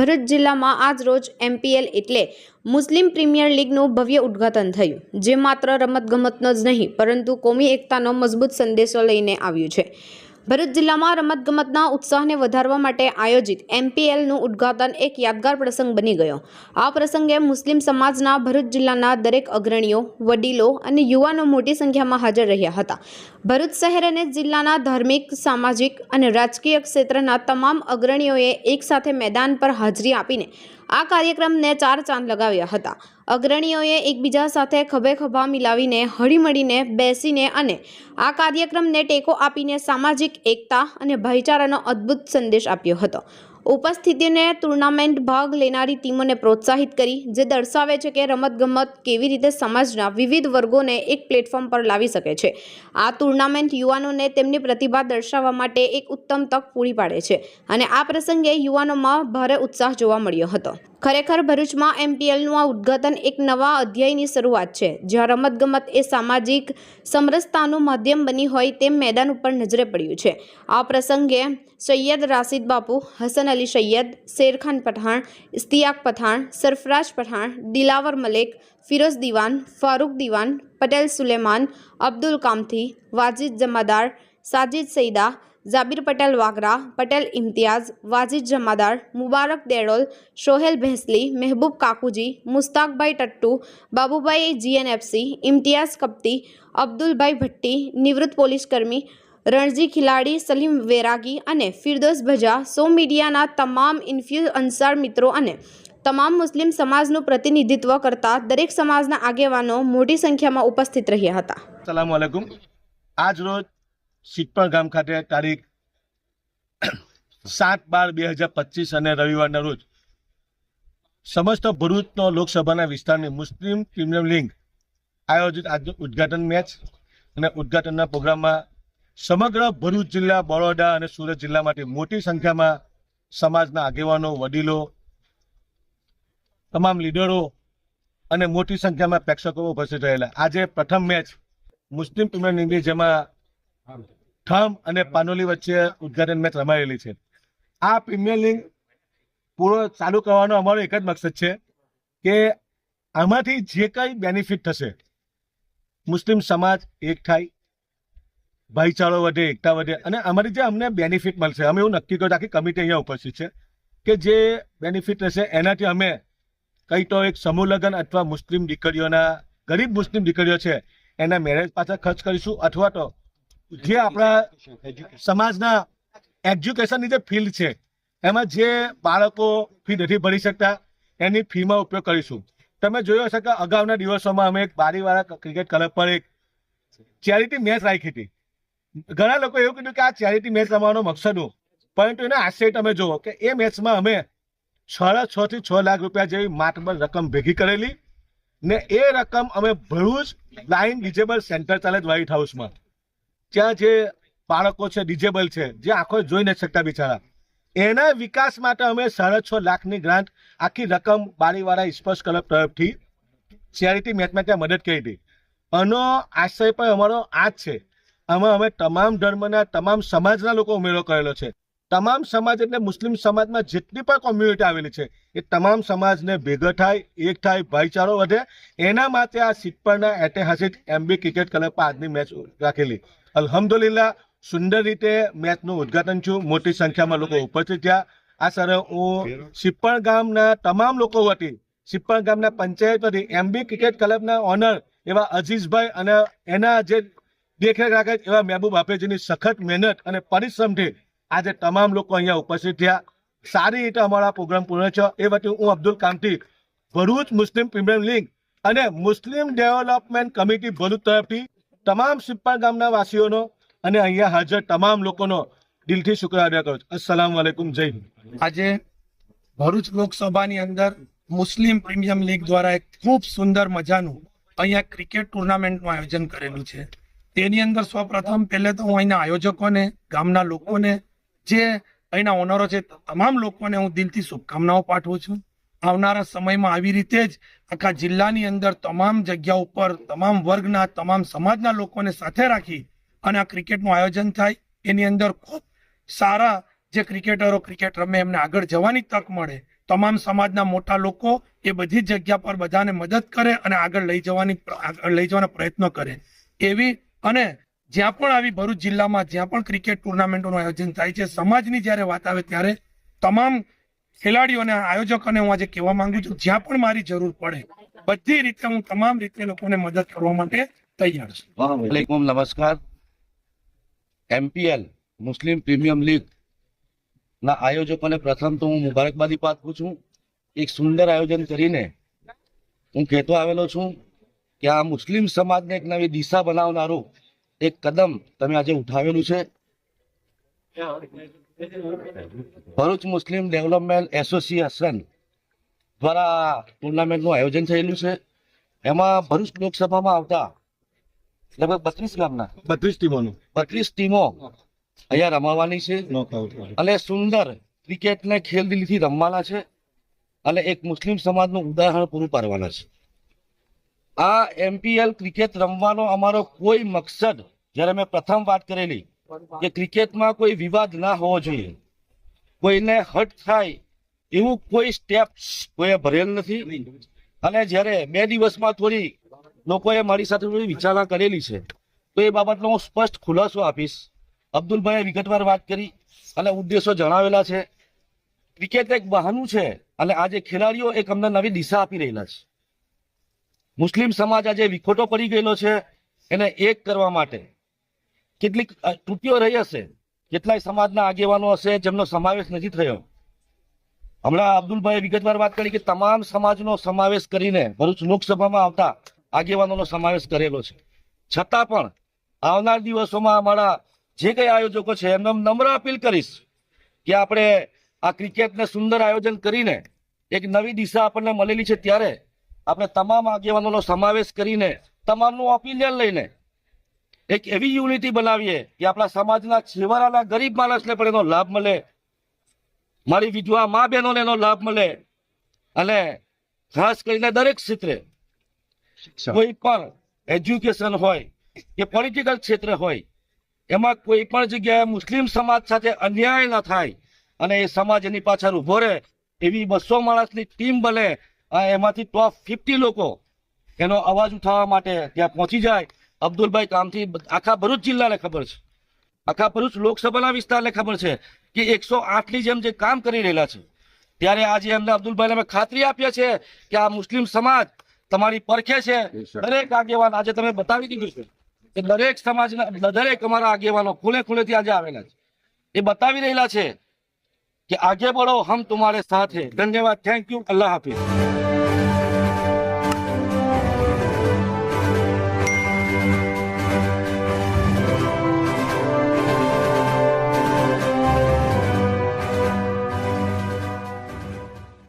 ભરૂચ જિલ્લામાં આજ રોજ એમપીએલ એટલે મુસ્લિમ પ્રીમિયર લીગનું ભવ્ય ઉદ્ઘાટન થયું. જે માત્ર રમતગમતનો જ નહીં, પરંતુ કોમી એકતાનો મજબૂત સંદેશો લઈને આવ્યું છે. ભરૂચ જિલ્લામાં રમતગમતના ઉત્સાહને વધારવા માટે આયોજિત એમપીએલનું ઉદ્ઘાટન એક યાદગાર પ્રસંગ બની ગયો. આ પ્રસંગે મુસ્લિમ સમાજના ભરૂચ જિલ્લાના દરેક અગ્રણીઓ, વડીલો અને યુવાનો મોટી સંખ્યામાં હાજર રહ્યા હતા. ભરૂચ શહેર અને જિલ્લાના ધાર્મિક, સામાજિક અને રાજકીય ક્ષેત્રના તમામ અગ્રણીઓએ એકસાથે મેદાન પર હાજરી આપીને આ કાર્યક્રમને ચાર ચાંદ લગાવ્યા હતા. અગ્રણીઓએ એકબીજા સાથે ખભે ખભા મિલાવીને, હળીમળીને, બેસીને અને આ કાર્યક્રમને ટેકો આપીને સામાજિક એકતા અને ભાઈચારાનો અદ્ભુત સંદેશ આપ્યો હતો. ઉપસ્થિતિને ટુર્નામેન્ટ ભાગ લેનારી ટીમોને પ્રોત્સાહિત કરી, જે દર્શાવે છે કે રમતગમત કેવી રીતે સમાજના વિવિધ વર્ગોને એક પ્લેટફોર્મ પર લાવી શકે છે. આ ટુર્નામેન્ટ યુવાનોને તેમની પ્રતિભા દર્શાવવા માટે એક ઉત્તમ તક પૂરી પાડે છે અને આ પ્રસંગે યુવાનોમાં ભારે ઉત્સાહ જોવા મળ્યો હતો. ખરેખર ભરૂચમાં એમપીએલનું આ ઉદ્ઘાટન એક નવા અધ્યાયની શરૂઆત છે, જ્યાં રમતગમત એ સામાજિક સમરસતાનું માધ્યમ બની હોય તેમ મેદાન ઉપર નજરે પડ્યું છે. આ પ્રસંગે સૈયદ રાશિદ બાપુ, હસન અલી સૈયદ, શેરખાન પઠાણ ઇસ્તિયાક પઠાણ, સરફરાજ પઠાણ, દિલાવર મલેક, ફિરોઝ દિવાન, ફારૂક દિવાન, પટેલ સુલેમાન, અબ્દુલ કામથી, વાજિદ જમાદાર, સાજિદ સૈદા જાબીર પટેલ વાગરા પટેલ ઇમ્તિયાઝ વાજિદ જમાદાર મુબારક દેડોલ શોહેલ ભેંસલી મહેબૂબ કાકુજી મુસ્તાકભાઈ ટટ્ટુ બાબુભાઈ જીએનએફસી ઇમ્તિયાઝ કપ્તી અબ્દુલભાઈ ભટ્ટી નિવૃત્ત પોલીસકર્મી રણજી ખિલાડી સલીમ વેરાગી અને ફિરદોસ ભજા સો મીડિયાના તમામ ઇન્ફ્લુઅન્સર મિત્રો અને તમામ મુસ્લિમ સમાજનું પ્રતિનિધિત્વ કરતા દરેક સમાજના આગેવાનો મોટી સંખ્યામાં ઉપસ્થિત રહ્યા હતા આજ રોજ સિટપર ગામ ખાતે તારીખ સાત બાર બે હજાર પચીસ અને રવિવારના રોજ સમસ્ત ભરૂચનો લોકસભાના વિસ્તારની મુસ્લિમ પ્રીમિયમ લીગ આયોજિત આજનું ઉદઘાટન મેચ અને ઉદઘાટનના પ્રોગ્રામમાં સમગ્ર ભરૂચ જિલ્લા, બરોડા અને સુરત જિલ્લામાંથી મોટી સંખ્યામાં સમાજના આગેવાનો, વડીલો, તમામ લીડરો અને મોટી સંખ્યામાં પ્રેક્ષકો ઉપસ્થિત રહેલા. આજે પ્રથમ મેચ મુસ્લિમ પ્રીમિયર લીગની જેમાં ઠમ અને પાનોલી વચ્ચે ઉદઘાટન મેચ રમાયેલી છે. આ પ્રીમિયર લીગ પૂરો ચાલુ કરવાનો અમારો એક જ મકસદ છે કે આમાંથી જે કંઈ બેનિફિટ થશે, મુસ્લિમ સમાજ એક થાય, ભાઈચારો વધે, એકતા વધે અને અમારી જે અમને બેનિફિટ મળશે, અમે એવું નક્કી કર્યું આખી કમિટી અહીંયા ઉપસ્થિત છે કે જે બેનિફિટ રહેશે એનાથી અમે કંઈ તો એક સમૂહ લગ્ન અથવા મુસ્લિમ દીકરીઓના, ગરીબ મુસ્લિમ દીકરીઓ છે એના મેરેજ પાછળ ખર્ચ કરીશું અથવા તો જે આપણા સમાજના એજ્યુકેશનની જે ફિલ્ડ છે એમાં જે બાળકો ફી નથી ભરી શકતા એની ફીમાં ઉપયોગ કરીશું. તમે જોયો હશે કે અગાઉના દિવસોમાં અમે એક બારીવાળા ક્રિકેટ ક્લબ પર એક ચેરિટી મેચ રાખી હતી. ઘણા લોકો એવું કીધું કે આ ચેરિટી મેચ રમવાનો મકસદ હું પરંતુ એના આશય તમે જુઓ કે એ મેચમાં અમે સાડા છ થી છ લાખ રૂપિયા જેવી માતબર રકમ ભેગી કરેલી ને એ રકમ અમે ભરૂચ બ્લાઇન્ડ ડિજેબલ સેન્ટર ચાલે વ્હાઇટ હાઉસમાં ત્યાં જે બાળકો છે ડિજેબલ છે, જે આંખો જોઈ નથી શકતા બિચારા. એના વિકાસ માટે અમે સાડા છ લાખની ગ્રાન્ટ આખી રકમ બારીવાળા સ્પર્શ ક્લબ તરફથી ચેરિટી મેચમાં ત્યાં મદદ કરી હતી. આનો આશય પણ અમારો આ જ છે. આમાં અમે તમામ ધર્મના, તમામ સમાજના લોકો ઉમેરો કરેલો છે. તમામ સમાજ એટલે મુસ્લિમ સમાજમાં જેટલી પણ કોમ્યુનિટી આવેલી છે, એ તમામ સમાજને ભેગા થાય, એક થાય, ભાઈચારો વધે. એના માટે આ સિટપરના ઐતિહાસિક એમબી ક્રિકેટ ક્લબ આજની મેચ રાખેલી. અલ્હમ્દુલિલ્લાહ સુંદર રીતે મેચનું ઉદ્ઘાટન છું મોટી સંખ્યામાં લોકો ઉપસ્થિત થયા. આ સર હું સિપ્પણ ગામના તમામ લોકો વતી સિપ્પણ ગામના પંચાયત વતી એમબી ક્રિકેટ ક્લબના ઓનર એવા અઝીઝભાઈ અને એના જે દેખરેખ રાખે એવા મહેબૂબ હાફેજીની સખત મહેનત અને પરિશ્રમથી આજે તમામ લોકો અહીંયા ઉપસ્થિત થયા. સારી રીતે અમારા પ્રોગ્રામ પૂર્ણ છે એ વતી હું અબ્દુલ કામથી ભરૂચ મુસ્લિમ પ્રીમિયર લીગ અને મુસ્લિમ ડેવલપમેન્ટ કમિટી ભરૂચ તરફથી તમામ સિપ્પા ગામના વાસીઓનો અને અહીંયા હાજર તમામ લોકોનો દિલથી શુક્ર અદા કરું છું. અસલામ વાલેકુમ, જય હિન્દ. આજે ભરૂચ લોકસભાની અંદર મુસ્લિમ પ્રીમિયમ લીગ દ્વારા એક ખૂબ સુંદર મજાનું અહીંયા ક્રિકેટ ટુર્નામેન્ટનું આયોજન કરેલું છે. તેની અંદર સૌપ્રથમ પહેલે તો હું અહીંના આયોજકોને, ગામના લોકોને, જે અહીંના ઓનરો છે, તમામ લોકોને હું દિલથી શુભકામનાઓ પાઠવું છું. આવનારા સમયમાં આવી રીતે જ આખા જિલ્લાની અંદર તમામ જગ્યા ઉપર, તમામ વર્ગના, તમામ સમાજના લોકોને સાથે રાખી અને આ ક્રિકેટનું આયોજન થાય. એની અંદર ખૂબ સારા જે ક્રિકેટરો ક્રિકેટ રમે એમને આગળ જવાની તક મળે. તમામ સમાજના મોટા લોકો એ બધી જગ્યા પર બધાને મદદ કરે અને આગળ લઈ જવાની લઈ જવાના પ્રયત્નો કરે. એવી અને જ્યાં પણ આવી ભરૂચ જિલ્લામાં જ્યાં પણ ક્રિકેટ ટુર્નામેન્ટોનું આયોજન થાય છે, સમાજની જ્યારે વાત આવે ત્યારે તમામ ખેલાડીઓને આયોજકોને હું આજે કહેવા માંગુ છું જ્યાં પણ મારી જરૂર પડે બધી રીતે હું તમામ રીતે લોકોને મદદ કરવા માટે તૈયાર છું. નમસ્કાર. એમપીએલ મુસ્લિમ પ્રીમિયમ લીગ ના આયોજકોને પ્રથમ તો હું મુબારકબાદી પાઠવું છું. એક સુંદર આયોજન કરીને હું કહેતો આવેલો છું કે આ મુસ્લિમ સમાજને એક નવી દિશા બનાવનારું એક કદમ તમે આજે ઉઠાવેલું છે. ભરૂચ મુસ્લિમ ડેવલપમેન્ટ એસોસિએશન દ્વારા ટુર્નામેન્ટનું આયોજન થયેલું છે. એમાં ભરૂચ લોકસભામાં આવતા લગભગ બત્રીસ ગામના બત્રીસ ટીમોનું. બત્રીસ ટીમો અહીંયા રમાવાની છે. અને સુંદર ક્રિકેટને ખેલદિલીથી રમવાના છે અને એક મુસ્લિમ સમાજનું ઉદાહરણ પૂરું પાડવાના છે. આ એમપીએલ ક્રિકેટ રમવાનો અમારો કોઈ મકસદ જ્યારે મેં પ્રથમ વાત કરેલી કે ક્રિકેટમાં કોઈ વિવાદ ના હોવો જોઈએ. કોઈને હટ થાય એવું કોઈ સ્ટેપ કોઈએ ભરેલ નથી. અને જ્યારે બે દિવસમાં થોડી લોકોએ મારી સાથે થોડી વિચારણા કરેલી છે, તો એ બાબતનો હું સ્પષ્ટ ખુલાસો આપીશ. અબ્દુલભાઈએ વિગતવાર વાત કરી અને ઉદ્દેશો જણાવેલા છે. ક્રિકેટ એક બહાનું છે અને આજે ખેલાડીઓ એક અમને નવી દિશા આપી રહેલા છે. મુસ્લિમ સમાજ આજે વિખોટો પડી ગયેલો છે એને એક કરવા માટે કેટલીક અ, રહી હશે. કેટલાય સમાજના આગેવાનો હશે જેમનો સમાવેશ નથી થયો. હમણાં અબ્દુલભાઈએ વિગતવાર વાત કરી કે તમામ સમાજનો સમાવેશ કરીને ભરૂચ લોકસભામાં આવતા આગેવાનોનો સમાવેશ કરેલો છે. છતાં પણ આવનાર દિવસોમાં અમારા જે કઈ આયોજકો છે એમને નમ્ર અપીલ કરીશ કે આપણે આ ક્રિકેટને સુંદર આયોજન કરીને એક નવી દિશા આપણને મળેલી છે ત્યારે આપણે તમામ આગેવાનોનો સમાવેશ કરીને તમામનું ઓપિનિયન લઈને એક એવી યુનિટી બનાવીએ કે આપણા સમાજના છેવાડાના ગરીબ માણસને પણ એનો લાભ મળે. મારી વિધવા મા બહેનોને એનો લાભ મળે. અને ખાસ કરીને દરેક ક્ષેત્રે કોઈ પણ એજ્યુકેશન હોય કે પોલિટિકલ ક્ષેત્ર હોય એમાં કોઈ પણ જગ્યાએ મુસ્લિમ સમાજ સાથે અન્યાય ન થાય અને એ સમાજ એની પાછળ ઊભો રહે એવી બસો માણસની ટીમ બને એમાંથી ટોપ ફિફ્ટી લોકો એનો અવાજ ઉઠાવવા માટે ત્યાં પહોંચી જાય. અબ્દુલભાઈ કામથી આખા ભરૂચ જિલ્લાને ખબર છે. આખા ભરૂચ લોકસભાના વિસ્તારને ખબર છે કે એકસો આઠની જેમ જે કામ કરી રહેલા છે ત્યારે આજે એમને અબ્દુલભાઈને અમે ખાતરી આપીએ છીએ કે આ મુસ્લિમ સમાજ તમારી પરખે છે. દરેક આગેવાન આજે તમે બતાવી દીધું છે કે દરેક સમાજના દરેક અમારા આગેવાનો ખૂણે ખૂણેથી આજે આવેલા છે. એ બતાવી રહેલા છે કે આગે બળો હમ તમારે સાથે. ધન્યવાદ. થેન્ક યુ અલ્લાહ હાફિઝ.